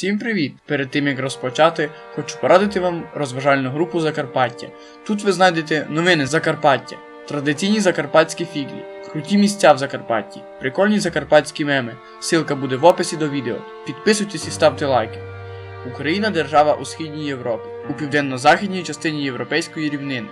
Всім привіт! Перед тим як розпочати, хочу порадити вам розважальну групу Закарпаття. Тут ви знайдете новини Закарпаття, традиційні закарпатські фіглі, круті місця в Закарпатті, прикольні закарпатські меми. Силка буде в описі до відео. Підписуйтесь і ставте лайки. Україна держава у східній Європі, у південно-західній частині європейської рівнини.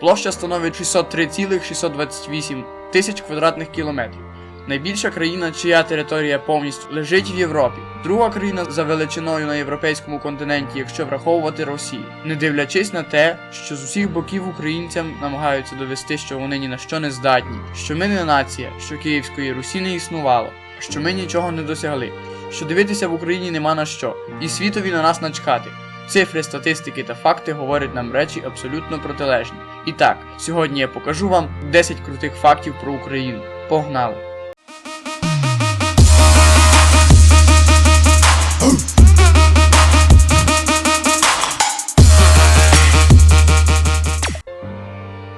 Площа становить 603,628 тисяч квадратних кілометрів. Найбільша країна, чия територія повністю лежить в Європі. Друга країна за величиною на європейському континенті, якщо враховувати Росію, не дивлячись на те, що з усіх боків українцям намагаються довести, що вони ні на що не здатні, що ми не нація, що Київської Русі не існувало, що ми нічого не досягли, що дивитися в Україні нема на що, і світові на нас начхати. Цифри, статистики та факти говорять нам речі абсолютно протилежні. І так, сьогодні я покажу вам 10 крутих фактів про Україну. Погнали!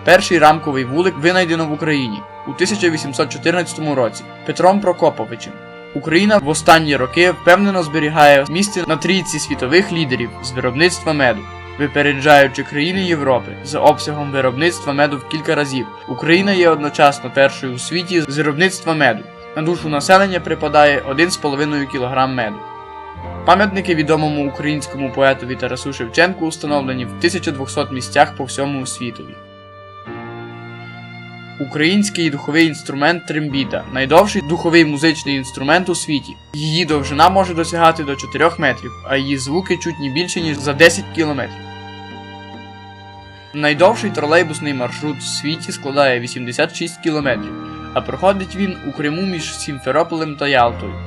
Перший рамковий вулик винайдено в Україні у 1814 році Петром Прокоповичем. Україна в останні роки впевнено зберігає місце на трійці світових лідерів з виробництва меду, випереджаючи країни Європи за обсягом виробництва меду в кілька разів. Україна є одночасно першою у світі з виробництва меду. На душу населення припадає 1,5 кг меду. Пам'ятники відомому українському поетові Тарасу Шевченку установлені в 1200 місцях по всьому світові. Український духовий інструмент трембіта найдовший духовий музичний інструмент у світі. Її довжина може досягати до 4 метрів, а її звуки чутні більше, ніж за 10 кілометрів. Найдовший тролейбусний маршрут в світі складає 86 кілометрів, а проходить він у Криму між Сімферополем та Ялтою.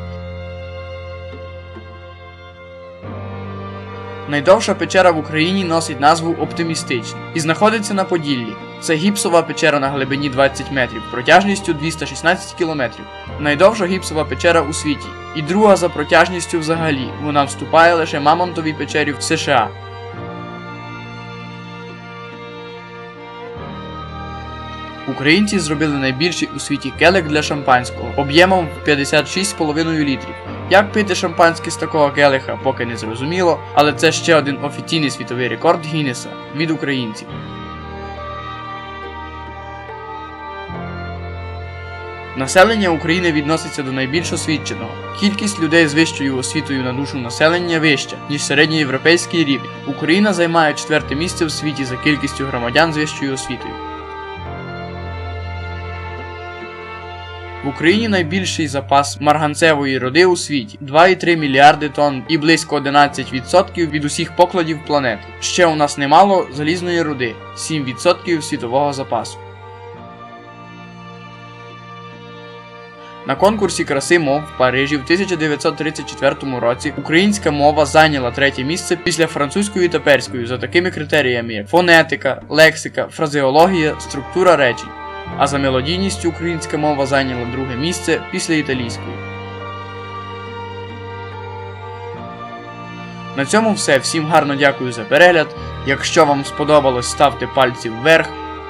Найдовша печера в Україні носить назву Оптимістична і знаходиться на Поділлі. Це гіпсова печера на глибині 20 метрів, протяжністю 216 кілометрів. Найдовша гіпсова печера у світі. І друга за протяжністю взагалі. Вона вступає лише Мамонтовій печері в США. Українці зробили найбільший у світі келик для шампанського об'ємом в 56,5 літрів. Як пити шампанське з такого келиха, поки не зрозуміло, але це ще один офіційний світовий рекорд Гіннеса від українців. Населення України відноситься до найбільш освіченого. Кількість людей з вищою освітою на душу населення вища, ніж середньоєвропейський рівень. Україна займає четверте місце в світі за кількістю громадян з вищою освітою. В Україні найбільший запас марганцевої роди у світі 2,3 мільярди тонн і близько 11% від усіх покладів планети. Ще у нас немало залізної руди 7% світового запасу. На конкурсі краси мов в Парижі в 1934 році українська мова зайняла третє місце після французької та перської за такими критеріями, як фонетика, лексика, фразеологія, структура речень. А за мелодійністю українська мова зайняла друге місце після італійської. На цьому все. Всім гарно дякую за перегляд. Якщо вам сподобалось, ставте пальці вверх.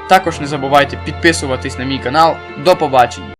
Також не забувайте підписуватись на мій канал. До побачення!